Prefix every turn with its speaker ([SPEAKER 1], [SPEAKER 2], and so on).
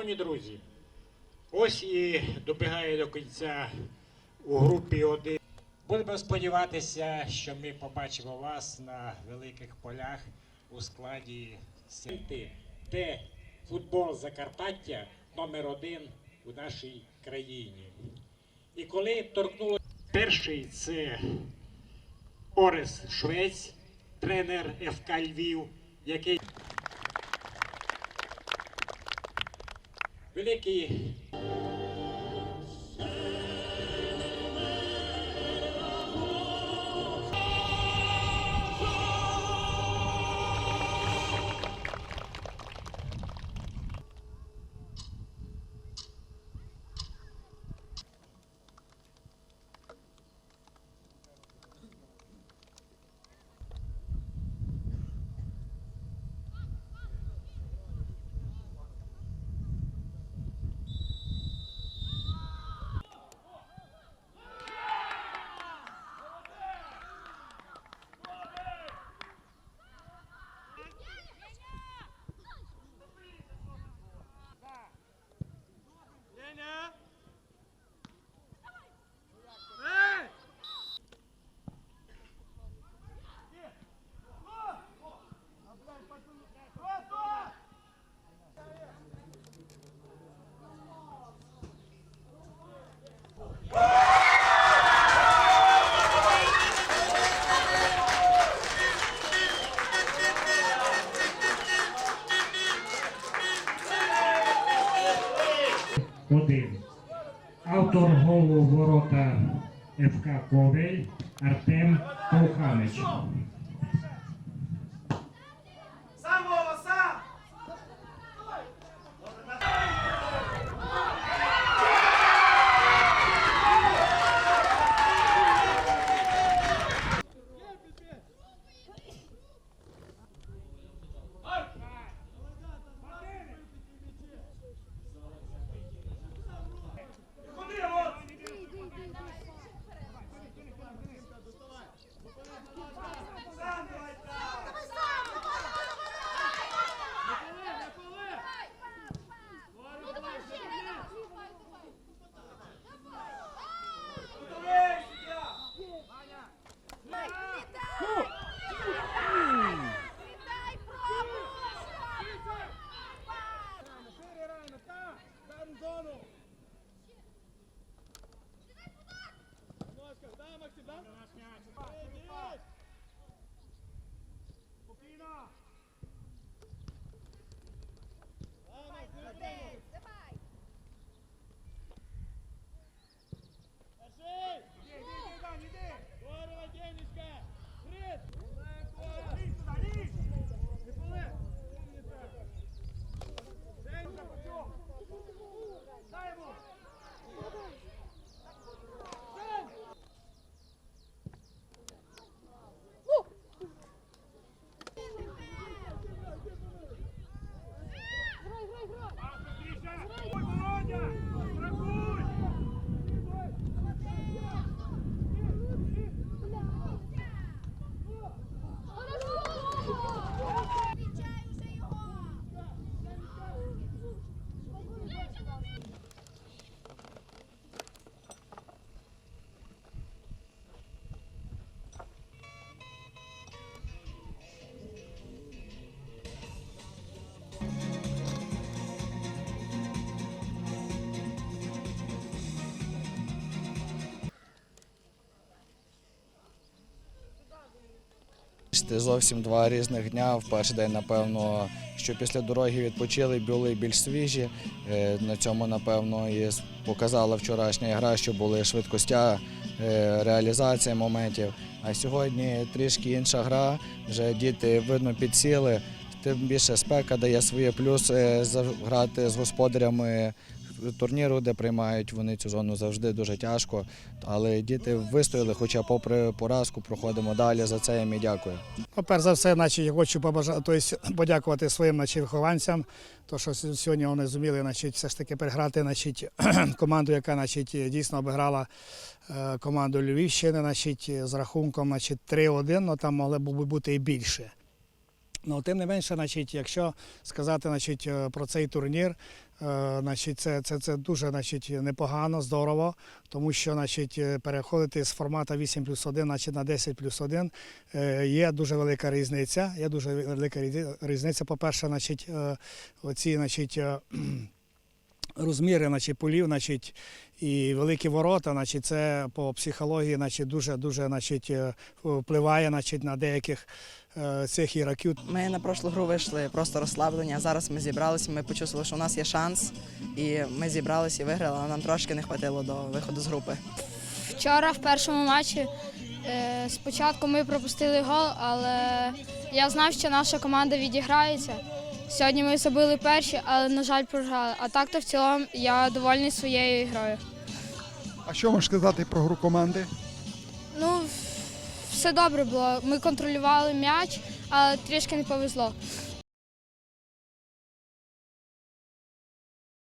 [SPEAKER 1] Шановні друзі, ось і добігає до кінця у групі 1. Будемо сподіватися, що ми побачимо вас на великих полях у складі Синти, де футбол Закарпаття номер один у нашій країні. І коли торкнулося перший це Орес Швець, тренер ФК Львів, який Vem aqui. Один Автор голу ворота ФК Ковель Артем
[SPEAKER 2] Колханич.
[SPEAKER 3] Це зовсім два різних дня. В перший день, напевно, що після дороги відпочили, були більш свіжі. Е, На цьому, напевно, і показала вчорашня гра, що були швидкостя, е, реалізація моментів. А сьогодні трішки інша гра. Вже діти видно підсіли. Тим більше спека дає свої плюси грати з господарями турніру, де приймають вони цю зону завжди дуже тяжко. Але діти вистояли, хоча попри поразку проходимо далі. За це їм і дякую.
[SPEAKER 4] Ну, перш за все, значить, я хочу побажати, тобто, подякувати своїм значить, вихованцям, то що сьогодні вони зуміли значить, все ж таки переграти значить, команду, яка значить, дійсно обіграла е, команду Львівщини значить, з рахунком значить, 3-1, ну там могли б бути і більше. Ну, тим не менше, значить, якщо сказати значить, про цей турнір, значить, це, це, це дуже значить, непогано, здорово, тому що значить, е, переходити з формату 8 плюс 1 значить, на 10 плюс 1 е, є дуже велика різниця. Є дуже велика різниця. По-перше, значить, е, оці значить, е, розміри значить, полів, значить, і великі ворота, значить, це по психології значить, дуже, дуже значить, е, впливає значить, на деяких е, цих ігроків.
[SPEAKER 5] Ми на прошлу гру вийшли просто розслаблені, а зараз ми зібралися, ми почувствували, що у нас є шанс, і ми зібралися і виграли, але нам трошки не вистачило до виходу з групи.
[SPEAKER 6] Вчора в першому матчі е, спочатку ми пропустили гол, але я знав, що наша команда відіграється. Сьогодні ми забили перші, але, на жаль, програли. А так то в цілому я довольний своєю грою.
[SPEAKER 7] А що можеш сказати про гру команди?
[SPEAKER 6] Ну, все добре було. Ми контролювали м'яч, але трішки не повезло.